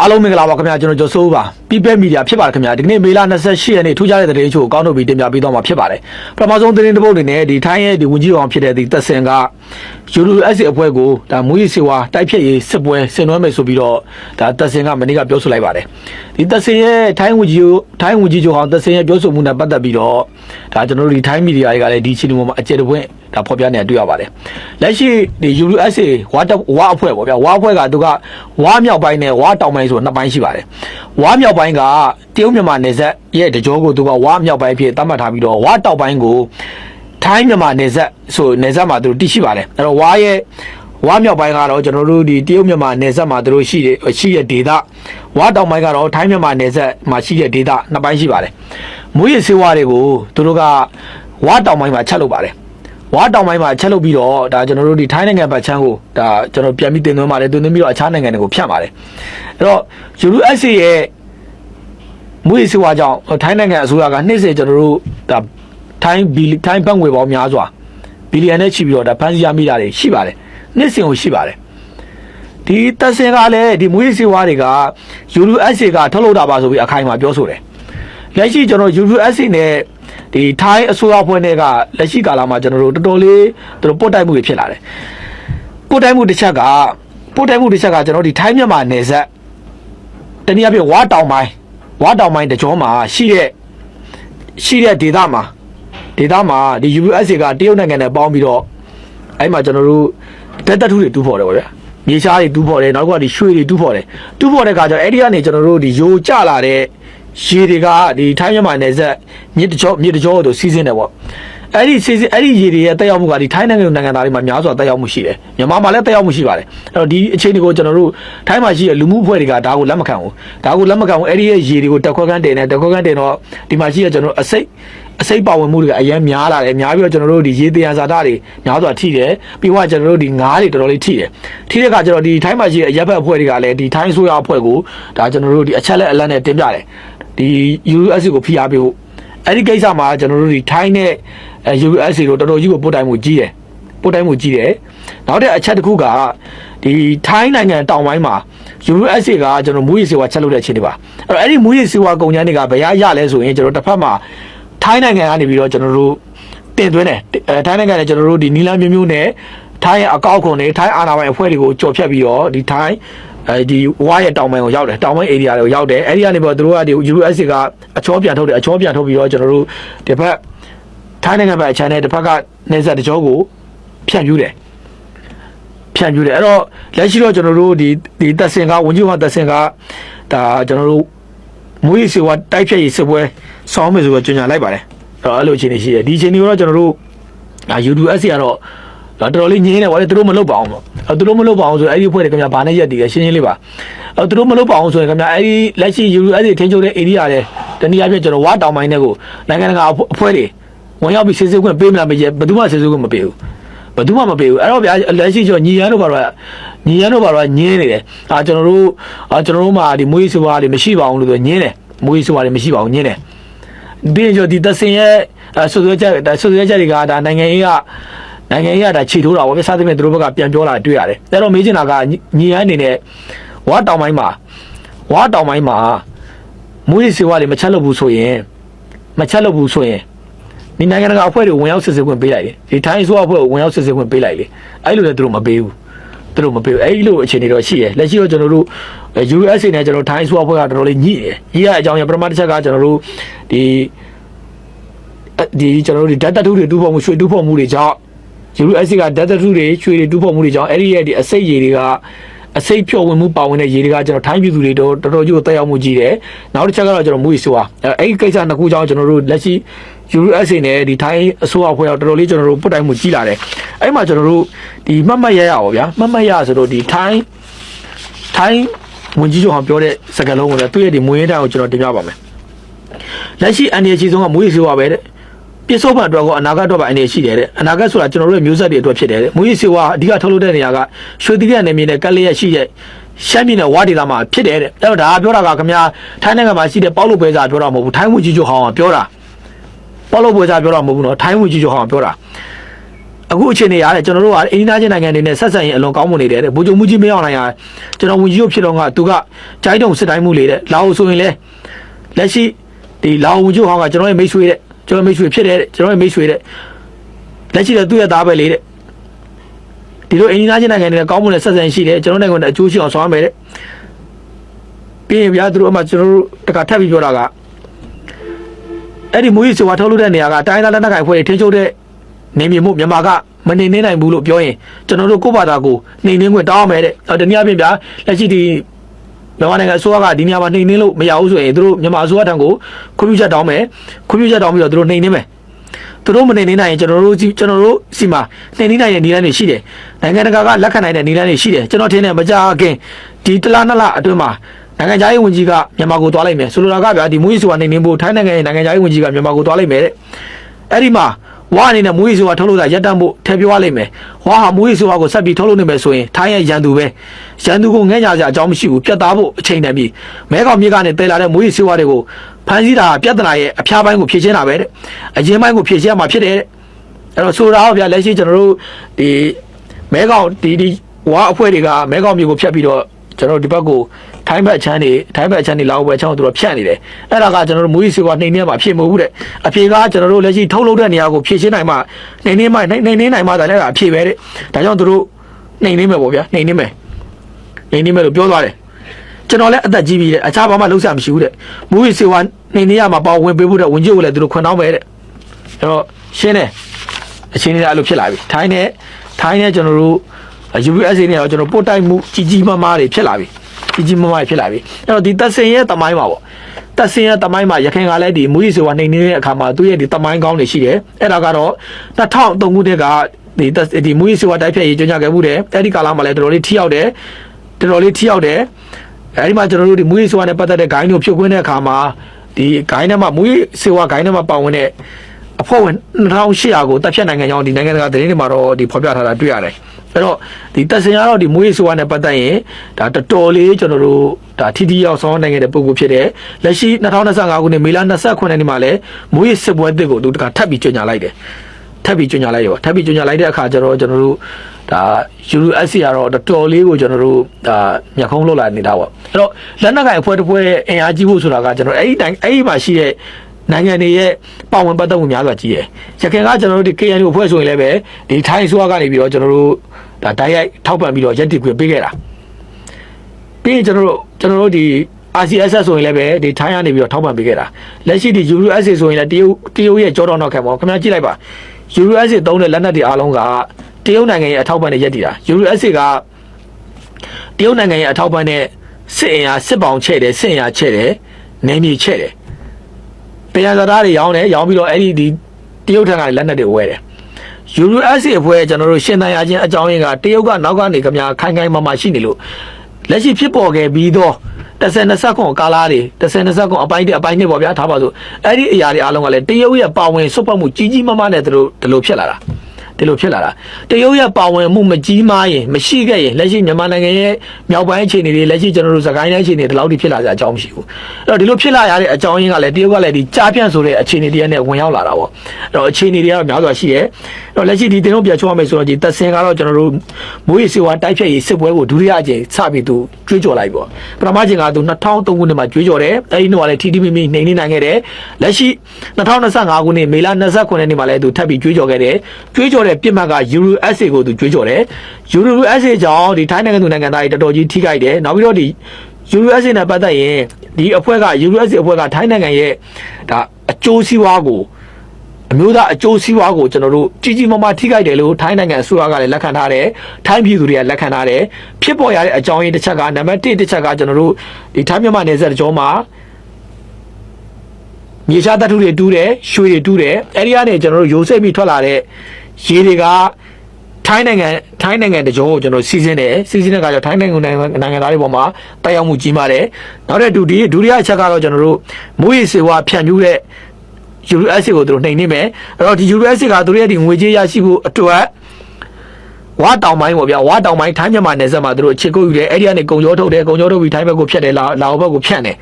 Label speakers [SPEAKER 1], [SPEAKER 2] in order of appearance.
[SPEAKER 1] အားလုံးမင်္ဂလာပါခင်ဗျာကျွန်တော်ကျော်စိုးပါ People Media ဖြစ်ပါတယ်ခင်ဗျာဒီကနေ့မေလ28ရက်နေ့ထူးခြားတဲ့သတင်းချို့ကောင်းထုတ်ပြီးတင်ပြပေးသွားမှာဖြစ်ပါတယ်ပထမဆုံးသတင်းတစ်ပုဒ်အနေနဲ့ဒီထိုင်းရဲ့ဒီဝင်ကြီးအောင်ဖြစ်တဲ့ဒီသက်စင်က ULS အဖွဲ့ကိုဒါမူရည်စေဝါတိုက်ဖြတ်ရေးစစ်ပွဲဆင်နွှဲမယ်ဆိုပြီးတော့ဒါသက်စင်ကမနေ့ကပြောဆိုလိုက်ပါတယ်ဒီသက်စင်ရဲ့ထိုင်းဝင်ကြီးထိုင်းဝင်ကြီးချုပ်ဟောင်းသက်စင်ရဲ့ပြောဆိုမှုနဲ့ပတ်သက်ပြီးတော့ဒါကျွန်တော်တို့ဒီထိုင်းမီဒီယာတွေကလည်းဒီချင်းပေါ်မှာအကျယ်တဝင့်ဒါဖော်ပြနေတာတွေ့ရပါတယ်လက်ရှိဒီ USA ဝါတက်ဝါအဖွဲ့ပေါ့ဗျာဝါအဖွဲ့ကသူကဝါမြောက်ပိုင်းနဲ့ဝါတောင်ပိုင်းဆိုနှစ်ပိုင်းရှိပါတယ်ဝါမြောက်ပိုင်းကတရုတ်မြန်မာနယ်စပ်ရဲ့တကြောကိုသူကဝါမြောက်ပိုင်းဖြစ်သတ်မှတ်ထားပြီးတော့ဝါတောက်ပိုင်းကို ထိုင်းမြန်မာနယ်စပ်ဆိုနယ်စပ်မှာသူတို့တည်ရှိပါတယ်အဲ့တော့ဝါရဲ့ဝါမြောက်ပိုင်းကတော့ကျွန်တော်တို့ဒီတရုတ်မြန်မာနယ်စပ်မှာသူတို့ရှိတယ်ရှိတဲ့ဒေသဝါတောင်ပိုင်းကတော့ထိုင်းမြန်မာနယ်စပ်မှာရှိတဲ့ဒေသနှစ်ပိုင်းရှိပါတယ်မွေးရစေဝါတွေကိုသူတို့ကဝါတောင်ပိုင်းမှာချက်လုပ်ပါတယ်ဝါတောင်ပိုင်းမှာချက်လုပ်ပြီးတော့ဒါကျွန်တော်တို့ဒီထိုင်းနိုင်ငံဘက်ချမ်းကိုဒါကျွန်တော်ပြန်ပြီးတင်သွင်းပါတယ်တင်သွင်းပြီးတော့အခြားနိုင်ငံတွေကိုဖြန့်ပါတယ်အဲ့တော့ USA ရဲ့မွေးစွာကြောင့်ထိုင်းနိုင်ငံအစိုးရကနှစ်စဉ်ကျွန်တော်တို့ဒါ ထိုင်းဘီလီထိုင်းဘတ်ငွေပေါင်းများစွာဘီလီယံနဲ့ချီပြီးတော့ဒါဖန်စီရမိတာတွေရှိပါတယ်နှစ်စဉ်ကိုရှိပါတယ်ဒီတက်စင်ကလည်းဒီမွေးစွာတွေက USA ကထုတ်လုပ်တာပါဆိုပြီးအခိုင်အမာပြောဆိုတယ်လက်ရှိကျွန်တော် USA နဲ့ဒီထိုင်းအစိုးရဖွဲ့တွေကလက်ရှိကာလမှာကျွန်တော်တို့တော်တော်လေးသူတို့ပုတ်တိုက်မှုတွေဖြစ်လာတယ်ပုတ်တိုက်မှုတစ်ချက်ကပုတ်တိုက်မှုတစ်ချက်ကကျွန်တော်ဒီထိုင်းမြန်မာနယ်စပ်တနည်းအားဖြင့်ဝါတောင်ပိုင်းဝါတောင်ပိုင်းတကြောမှာရှိတဲ့ရှိတဲ့ဒေသမှာ ဒေသမှာဒီ USA ကတရုတ်နိုင်ငံနဲ့ပေါင်းပြီးတော့အဲ့မှာကျွန်တော်တို့တက်တက်ထုတွေတူးဖော်တယ်ဗောဗျာမြေရှားတွေတူးဖော်တယ်နောက်ကဒီရွှေတွေတူးဖော်တယ်တူးဖော်တဲ့အခါကျတော့အဲ့ဒီကနေကျွန်တော်တို့ဒီယိုကျလာတဲ့ရေတွေကဒီထိုင်းမြန်မာနယ်စပ်မြစ်တကြောမြစ်တကြောတို့စီးစင်းတယ်ဗောအဲ့ဒီစီးစင်းအဲ့ဒီရေတွေရဲ့တက်ရောက်မှုကဒီထိုင်းနိုင်ငံလိုနိုင်ငံသားတွေမှာများစွာတက်ရောက်မှုရှိတယ်မြန်မာမှာလည်းတက်ရောက်မှုရှိပါတယ်အဲ့တော့ဒီအခြေအနေကိုကျွန်တော်တို့ထိုင်းမှာရှိတဲ့လူမှုအဖွဲ့တွေကဒါကိုလက်မခံဘူးဒါကိုလက်မခံဘူးအဲ့ဒီရဲ့ရေတွေကိုတက်ခွက်ခန်းတင်တယ်တက်ခွက်ခန်းတင်တော့ဒီမှာရှိတဲ့ကျွန်တော်တို့အစိတ် အစိတ်ပါဝင်မှုတွေကအရင်များလာတယ်များပြီးတော့ကျွန်တော်တို့ဒီရေတရားဇာတာတွေများစွာထိတယ်ပြီးတော့ကျွန်တော်တို့ဒီငါးတွေတော်တော်လေးထိတယ်ထိတဲ့အခါကျတော့ဒီထိုင်းမှာရှိတဲ့အရက်ဘက်အဖွဲ့တွေကလည်းဒီထိုင်းဆိုရအဖွဲ့ကိုဒါကျွန်တော်တို့ဒီအချက်လက်အလတ်နဲ့တင်ပြတယ်ဒီ US ကိုဖိအားပေးဖို့အဲ့ဒီကိစ္စမှာကျွန်တော်တို့ဒီထိုင်းနဲ့ US တို့တော်တော်ကြီးကိုပို့တိုင်မှုကြီးတယ်ပို့တိုင်မှုကြီးတယ်နောက်တဲ့အချက်တစ်ခုကဒီထိုင်းနိုင်ငံတောင်ပိုင်းမှာ USA ကကျွန်တော်မူရည်စေဝါချက်လုပ်တဲ့အခြေအနေပါအဲ့တော့အဲ့ဒီမူရည်စေဝါကုန်ကျန်းတွေကဘယ်ရရလဲဆိုရင်ကျွန်တော်တစ်ဖက်မှာ ထိုင်းနိုင်ငံကနေပြီးတော့ကျွန်တော်တို့တင်သွင်းတယ်အဲထိုင်းနိုင်ငံနဲ့ကျွန်တော်တို့ဒီနီလန်းမျိုးမျိုးနဲ့ထိုင်းရဲ့အကောက်ခွန်တွေထိုင်းအာဏာပိုင်အဖွဲ့တွေကိုကြော်ဖြတ်ပြီးတော့ဒီထိုင်းအဲဒီဝါရဲ့တောင်ပိုင်းကိုရောက်တယ်တောင်ပိုင်း area တွေကိုရောက်တယ်အဲဒီကနေပြီးတော့သူတို့ကဒီ USA ကအချောပြန်ထုတ်တယ်အချောပြန်ထုတ်ပြီးတော့ကျွန်တော်တို့ဒီဘက်ထိုင်းနိုင်ငံဘက်အချမ်းနဲ့တစ်ဖက်ကနေဆက်တကြောကိုဖြန့်ယူတယ်ဖြန့်ယူတယ်အဲ့တော့လက်ရှိတော့ကျွန်တော်တို့ဒီဒီတက်စင်ကဝန်ကြီးဟောတက်စင်ကဒါကျွန်တော်တို့ မွေးစေဝါတိုက်ဖြတ်ရေးစစ်ပွဲဆောင်းမယ်ဆိုတော့ကြေညာလိုက်ပါတယ်အဲ့တော့အဲ့လိုအခြေအနေရှိတယ်ဒီအခြေအနေကိုတော့ကျွန်တော်တို့ဒါ UDS ကတော့တော်တော်လေးငြင်းနေပါလေသူတို့မလုပ်ပါအောင်ပေါ့အဲ့သူတို့မလုပ်ပါအောင်ဆိုအဲ့ဒီအဖွဲ့တွေခင်ဗျာဘာနဲ့ရက်တည်လဲရှင်းရှင်းလေးပါအဲ့သူတို့မလုပ်ပါအောင်ဆိုရင်ခင်ဗျာအဲ့ဒီလက်ရှိ UDS ထင်းချုပ်တဲ့ area တွေတနည်းအားဖြင့်ကျွန်တော်ဝါတောင်ပိုင်းတွေကိုနိုင်ငံတကာအဖွဲ့တွေဝင်ရောက်ပြီးစစ်စစ်ခွင့်ပေးမလားမကြည့်ဘယ်သူမှစစ်စစ်ခွင့်မပေးဘူး ဘယ်သူမှမပေးဘူးအဲ့တော့ဗျာလက်ရှိကျွန်တော်ညီရန်တို့ဘာတော့ညီရန်တို့ဘာတော့ညင်းနေတယ်အာကျွန်တော်တို့အာကျွန်တော်တို့မှာဒီမွေးစွာတွေမရှိပါဘူးလို့ဆိုညင်းတယ်မွေးစွာတွေမရှိပါဘူးညင်းတယ်ပြီးရင်ကျွန်တော်ဒီသစင်ရဲ့ဆွဆွချက်ဒါဆွဆွချက်တွေကဒါနိုင်ငံရေးကနိုင်ငံရေးကဒါခြေထိုးတာပေါ့ပြစသဖြင့်သူတို့ဘက်ကပြန်ပြောလာတွေ့ရတယ်အဲ့တော့မေးချင်တာကညီရန်အနေနဲ့ဝါတောင်ပိုင်းမှာဝါတောင်ပိုင်းမှာမွေးစွာတွေမချက်လို့ဘူးဆိုရင်မချက်လို့ဘူးဆိုရင် ဒီနိုင်ငံတကာအဖွဲ့တွေဝင်ရောက်စစ်စစ်ခွင့်ပေးလိုက်လေဒီထိုင်းအစိုးရအဖွဲ့ကိုဝင်ရောက်စစ်စစ်ခွင့်ပေးလိုက်လေအဲ့လိုလည်းသူတို့မပေးဘူးသူတို့မပေးဘူးအဲ့လိုအခြေအနေတော့ရှိတယ်လက်ရှိတော့ကျွန်တော်တို့ USA နဲ့ကျွန်တော်ထိုင်းအစိုးရအဖွဲ့ကတော်တော်လေးညှိတယ်ညှိရအကြောင်းရပထမတစ်ချက်ကကျွန်တော်တို့ဒီဒီကျွန်တော်တို့ဒီ data တူတွေတူဖို့မှုရွှေတူဖို့မှုတွေကြောင့် USA က data တူတွေရွှေတွေတူဖို့မှုတွေကြောင့်အဲ့ဒီရဲ့ဒီအစိတ်ရည်တွေက အစိတ်ဖြော်ဝင်မှုပါဝင်တဲ့ရေတွေကကျွန်တော်ထိုင်းပြည်သူတွေတော့တော်တော်ကြီးကိုတက်ရောက်မှုကြီးတယ်။နောက်တစ်ချက်ကတော့ကျွန်တော်မူရီဆိုပါအဲ့ဒီကိစ္စနှစ်ခုကြောင့်ကျွန်တော်တို့လက်ရှိ USA နဲ့ဒီထိုင်းအစိုးရအဖွဲ့တော်တော်လေးကျွန်တော်တို့ပုတ်တိုင်မှုကြီးလာတယ်။အဲ့မှာကျွန်တော်တို့ဒီမှတ်မှတ်ရရပါဗျာ။မှတ်မှတ်ရဆိုတော့ဒီထိုင်းထိုင်းဝန်ကြီးချုပ်ဟောပြောတဲ့စကားလုံးကိုလည်းသူ့ရဲ့ဒီမွေးရတဲ့ကိုကျွန်တော်တင်ပြပါမယ်။လက်ရှိအန်ဒီအကြီးဆုံးကမွေးရီဆိုပါပဲတဲ့။ ပြစ္ဆုတ်ပံအတွက်ကအနာဂတ်အတွက်ပါအနေရှိတယ်တဲ့အနာဂတ်ဆိုတာကျွန်တော်တို့ရဲ့မျိုးဆက်တွေအတွက်ဖြစ်တယ်တဲ့မွေးရီစီဝါအဓိကထုတ်လုပ်တဲ့နေရာကရွှေတိရနယ်မြေနဲ့ကက်လျက်ရှိတဲ့ရှမ်းပြည်နယ်ဝါဒေသမှာဖြစ်တယ်တဲ့အဲ့တော့ဒါကပြောတာကခင်ဗျာထိုင်းနိုင်ငံမှာရှိတဲ့ပေါက်လို့ပဲစားပြောတာမဟုတ်ဘူးထိုင်းဝန်ကြီးချုပ်ဟောင်းကပြောတာပေါက်လို့ပဲစားပြောတာမဟုတ်ဘူးနော်ထိုင်းဝန်ကြီးချုပ်ဟောင်းကပြောတာအခုအချိန်နေရတယ်ကျွန်တော်တို့ကအိန္ဒိယချင်းနိုင်ငံတွေနဲ့ဆက်ဆံရင်အလွန်ကောင်းမွန်နေတယ်တဲ့ဘူဂျုံမူကြီးမင်းအောင်နိုင်ရကျွန်တော်ဝင်ကြီးကိုဖြစ်တော့ကသူကဂျိုင်းတုံစစ်တိုင်းမှုလေတဲ့လာအိုဆိုရင်လေလက်ရှိဒီလာအိုဝင်ကြီးဟောင်းကကျွန်တော်ရဲ့မိတ်ဆွေတဲ့ ကျွန်တော်မိတ်ဆွေဖြစ်တယ်တဲ့ကျွန်တော်ရဲ့မိတ်ဆွေတဲ့လက်ရှိတော့သူ့ရဲ့သားပဲလေတဲ့ဒီလိုအိန္ဒိယချင်းနိုင်ငံတွေနဲ့ကောင်းမွန်တဲ့ဆက်ဆံရှိတယ်ကျွန်တော်နိုင်ငံနဲ့အကျိုးရှိအောင်ဆောင်ရမယ်တဲ့ပြီးရင်ဗျာသူတို့အမှကျွန်တော်တို့တခါထပ်ပြီးပြောတာကအဲ့ဒီမူကြီးစွာထုတ်လို့တဲ့နေရာကတိုင်းသားလက်နက်ကိုင်ဖွဲ့တွေထင်းချုပ်တဲ့နေမြေမှုမြန်မာကမနေနေနိုင်ဘူးလို့ပြောရင်ကျွန်တော်တို့ကိုယ့်ဘာသာကိုနှိမ်နှင်းခွင့်တောင်းရမယ်တဲ့။တနည်းအားဖြင့်ဗျာလက်ရှိဒီ မြန်မာနိုင်ငံအစိုးရကဒီနေရာမှာနှိမ်နှင်းလို့မရဘူးဆိုရင်တို့မြန်မာအစိုးရထံကိုခွင့်ပြုချက်တောင်းမယ်ခွင့်ပြုချက်တောင်းပြီးတော့တို့နှိမ်နှင်းမယ်။တို့မနှိမ်နှင်းနိုင်ရင်ကျွန်တော်တို့ကျွန်တော်တို့စီမှာနှိမ်နှင်းနိုင်တဲ့နည်းလမ်းတွေရှိတယ်။နိုင်ငံတကာကလက်ခံနိုင်တဲ့နည်းလမ်းတွေရှိတယ်။ကျွန်တော်ထင်တယ်မကြခင်ဒီတလားနှစ်လအတွင်းမှာနိုင်ငံခြားရေးဝန်ကြီးကမြန်မာကိုသွားလိုက်မယ်ဆိုလိုတာကဗျာဒီမူကြီးဆိုတာနှိမ်နှင်းဖို့ထိုင်းနိုင်ငံရဲ့နိုင်ငံခြားရေးဝန်ကြီးကမြန်မာကိုသွားလိုက်မယ်တဲ့။အဲ့ဒီမှာ ဝါအနေနဲ့မူရီဆိုတာထုတ်လို့တာရက်တန့်ဖို့ထည့်ပြောရလိမ့်မယ်ဝါဟာမူရီဆိုတာကိုဆက်ပြီးထုတ်လို့နေမယ်ဆိုရင်ထိုင်းရဲ့ရန်သူပဲရန်သူကိုငဲ့ညာစရာအကြောင်းမရှိဘူးပြတ်သားဖို့အချိန်တန်ပြီမဲကောင်မြေကနေတည်လာတဲ့မူရီဆိုတာတွေကိုဖန်ဆီးတာပြဿနာရဲ့အဖျားပိုင်းကိုဖြေရှင်းတာပဲတဲ့အရင်ပိုင်းကိုဖြေရှင်းရမှာဖြစ်တယ်တဲ့အဲ့တော့ဆိုတာဟောဗျာလက်ရှိကျွန်တော်တို့ဒီမဲကောင်ဒီဒီဝါအဖွဲ့တွေကမဲကောင်မြေကိုဖြတ်ပြီးတော့ကျွန်တော်တို့ဒီဘက်ကို ထိုင်းဘက်ချမ်းနေထိုင်းဘက်ချမ်းနေလောက်ဘက်ချမ်းကိုသူတို့ဖြန့်နေတယ်အဲ့ဒါကကျွန်တော်တို့မူကြီးစီကနှိမ်နေမှာအဖြစ်မဟုတ်ဘူးတဲ့အဖြေကကျွန်တော်တို့လက်ရှိထုတ်လုပ်တဲ့နေရာကိုဖြည့်ရှင်းနိုင်မှနှိမ်နေမှနှိမ်နေနိုင်မှဒါလည်းအဖြေပဲတဲ့ဒါကြောင့်သူတို့နှိမ်နေမယ်ပေါ့ဗျာနှိမ်နေမယ်နှိမ်နေမယ်လို့ပြောသွားတယ်ကျွန်တော်လည်းအသက်ကြီးပြီတဲ့အခြားဘာမှလုပ်ဆရာမရှိဘူးတဲ့မူကြီးစီကနှိမ်နေရမှာပေါ့ဝင်ပေးဖို့တဲ့ဝင်ကြီးကိုလည်းသူတို့ခွန်တောင်းပဲတဲ့အဲ့တော့ရှင်းတယ်အချင်းလေးအဲ့လိုဖြစ်လာပြီထိုင်းနဲ့ထိုင်းနဲ့ကျွန်တော်တို့ USA နဲ့တော့ကျွန်တော်ပို့တိုက်မှုကြီးကြီးမားမားတွေဖြစ်လာပြီ ကြီးကြီးမားမားတွေဖြစ်လာပြီအဲ့တော့ဒီသက်စင်ရဲ့တမိုင်းမှာပေါ့သက်စင်ရဲ့တမိုင်းမှာရခိုင်ကလည်းဒီမူရီဆိုကနှိမ်နေတဲ့အခါမှာသူ့ရဲ့ဒီတမိုင်းကောင်းတွေရှိတယ်အဲ့ဒါကတော့2003ခုတည်းကဒီသက်ဒီမူရီဆိုကတိုက်ဖြတ်ရေးကြွညာခဲ့မှုတယ်အဲ့ဒီကာလမှာလည်းတော်တော်လေးထိရောက်တယ်တော်တော်လေးထိရောက်တယ်အဲ့ဒီမှာကျွန်တော်တို့ဒီမူရီဆိုကနဲ့ပတ်သက်တဲ့ဂိုင်းတို့ဖြုတ်ခွင်းတဲ့အခါမှာဒီဂိုင်းထဲမှာမူရီဆိုကဂိုင်းထဲမှာပါဝင်တဲ့အဖွဲ့ဝင်2800ကိုတပ်ဖြတ်နိုင်ငံကြောင်းဒီနိုင်ငံတကာသတင်းတွေမှာတော့ဒီဖော်ပြထားတာတွေ့ရတယ် အဲ့တော့ဒီတက်စင်ကတော့ဒီမွေးဆိုးရနဲ့ပတ်သက်ရင်ဒါတော်တော်လေးကျွန်တော်တို့ဒါထီထီရောက်ဆောင်နိုင်ခဲ့တဲ့ပုံကိုဖြစ်တယ်လက်ရှိ2025ခုနှစ်မေလ29ရက်နေ့မှာလည်းမွေးစစ်ပွဲတစ်ကိုသူတခါထပ်ပြီးကြေညာလိုက်တယ်ထပ်ပြီးကြေညာလိုက်ရောထပ်ပြီးကြေညာလိုက်တဲ့အခါကျတော့ကျွန်တော်တို့ဒါ USC ကတော့တော်တော်လေးကိုကျွန်တော်တို့ဒါမျက်ခုံးလောက်လာနေတာပေါ့အဲ့တော့လက်နက်ကင်အဖွဲ့တစ်ဖွဲ့အင်အားကြီးဖို့ဆိုတာကကျွန်တော်အဲ့ဒီတိုင်းအဲ့ဒီမှာရှိတဲ့ နိုင်ငံတွေရဲ့ပါဝင်ပတ်သက်မှုများစွာကြီးရယ်ရခိုင်ကကျွန်တော်တို့ဒီ KNU အဖွဲ့ဆိုရင်လည်းပဲဒီထိုင်းဆိုကနေပြီးတော့ကျွန်တော်တို့ဒါတိုက်ရိုက်ထောက်ပံ့ပြီးတော့ရက်တည်ခွင့်ပေးခဲ့တာပြီးရင်ကျွန်တော်တို့ကျွန်တော်တို့ဒီ RCSS ဆိုရင်လည်းပဲဒီထိုင်းကနေပြီးတော့ထောက်ပံ့ပေးခဲ့တာလက်ရှိဒီ USA ဆိုရင်လည်းတရုတ်တရုတ်ရဲ့ကြောတော်နောက်ခံပေါ့ခင်ဗျားကြည့်လိုက်ပါ USA သုံးတဲ့လက်နက်တွေအားလုံးကတရုတ်နိုင်ငံရဲ့အထောက်ပံ့နဲ့ရက်တည်တာ USA ကတရုတ်နိုင်ငံရဲ့အထောက်ပံ့နဲ့စစ်အင်အားစစ်ပောင်ချဲ့တယ်စစ်အင်အားချဲ့တယ်နေမြေချဲ့တယ် တရားစကားတွေရောင်းတယ်ရောင်းပြီးတော့အဲ့ဒီဒီတရုတ်ထံကလက်နက်တွေဝယ်တယ် USA အဖွဲ့ကျွန်တော်တို့ရှင်းတန်ရခြင်းအကြောင်းရင်းကတရုတ်ကနောက်ကနေခင်ဗျာခိုင်ခိုင်မာမာရှိနေလို့လက်ရှိဖြစ်ပေါ်ခဲ့ပြီးတော့10-20ခွန်ကာလာတွေ10-20ခွန်အပိုင်းတစ်အပိုင်းနှစ်ပေါ့ဗျာထားပါစို့အဲ့ဒီအရာတွေအားလုံးကလည်းတရုတ်ရဲ့ပါဝင်စွတ်ပတ်မှုကြီးကြီးမားမားနဲ့တို့ဒီလိုဖြစ်လာတာ ဒီလိုဖြစ်လာတာတရုတ်ရဲ့ပါဝင်မှုမကြီးမားရင်မရှိခဲ့ရင်လက်ရှိမြန်မာနိုင်ငံရဲ့မြောက်ပိုင်းအခြေအနေတွေလက်ရှိကျွန်တော်တို့စကိုင်းတိုင်းအခြေအနေတွေဒီလောက်ထိဖြစ်လာကြအကြောင်းမရှိဘူးအဲ့တော့ဒီလိုဖြစ်လာရတဲ့အကြောင်းရင်းကလည်းတရုတ်ကလည်းဒီကြားပြန့်ဆိုတဲ့အခြေအနေတွေနဲ့ဝင်ရောက်လာတာပေါ့အဲ့တော့အခြေအနေတွေကတော့များစွာရှိတယ်အဲ့တော့လက်ရှိဒီတင်တို့ပြန်ချုံရမယ်ဆိုတော့ဒီသက်စင်ကတော့ကျွန်တော်တို့မိုးရီစီဝါတိုက်ဖြတ်ရေးစစ်ပွဲကိုဒုတိယအကြိမ်စပြီးသူကြွေးကြော်လိုက်ပေါ့ပထမချိန်ကသူ2003ခုနှစ်မှာကြွေးကြော်တယ်အဲ့ဒီနှုတ်ကလည်းထီထီမိမိနှိမ်နေနိုင်ခဲ့တယ်လက်ရှိ2025ခုနှစ်မေလ29ရက်နေ့မှာလည်းသူထပ်ပြီးကြွေးကြော်ခဲ့တယ်ကြွေးကြော်တဲ့ပြစ်မှတ်က Euro SA ကိုသူကြွေးကြော်တယ် Euro SA ကြောင့်ဒီထိုင်းနိုင်ငံသူနိုင်ငံသားတွေတော်တော်ကြီးထိခိုက်တယ်နောက်ပြီးတော့ဒီ Euro SA နဲ့ပတ်သက်ရင်ဒီအဖွဲ့က Euro SA အဖွဲ့ကထိုင်းနိုင်ငံရဲ့ဒါအကျိုးစီးပွားကိုအမျိုးသားအကျိုးစီးပွားကိုကျွန်တော်တို့ကြီးကြီးမားမားထိခိုက်တယ်လို့ထိုင်းနိုင်ငံအစိုးရကလည်းလက်ခံထားတယ်ထိုင်းပြည်သူတွေကလက်ခံထားတယ်ဖြစ်ပေါ်ရတဲ့အကြောင်းရင်းတစ်ချက်ကနံပါတ်1တစ်ချက်ကကျွန်တော်တို့ဒီထိုင်းမြန်မာနယ်စပ်တကြောမှာမြေရှားတပ်ထုတွေတူးတယ်ရွှေတွေတူးတယ်အဲ့ဒီကနေကျွန်တော်တို့ရိုးစိတ်ပြီးထွက်လာတဲ့ ရေတွေကထိုင်းနိုင်ငံထိုင်းနိုင်ငံတကြောကိုကျွန်တော်စီစဉ်တယ်စီစဉ်တဲ့အခါကျထိုင်းနိုင်ငံနိုင်ငံသားတွေပေါ်မှာတက်ရောက်မှုကြီးမားတယ်နောက်တဲ့ဒုတိယဒုတိယအချက်ကတော့ကျွန်တော်တို့မိုးရေစေဝါဖြန့်ဖြူးတဲ့ USA ကိုသူတို့နှိမ်နေမယ်အဲ့တော့ဒီ USA ကသူတို့ရဲ့ဒီငွေကြေးရရှိဖို့အတွက်ဝါတောင်ပိုင်းပေါ့ဗျာဝါတောင်ပိုင်းထိုင်းမြန်မာနယ်စပ်မှာသူတို့အခြေကုပ်ယူတယ်အဲ့ဒီကနေကုံကြောထုတ်တယ်ကုံကြောထုတ်ပြီးထိုင်းဘက်ကိုဖြတ်တယ်လာလာဘက်ကိုဖြန့်တယ်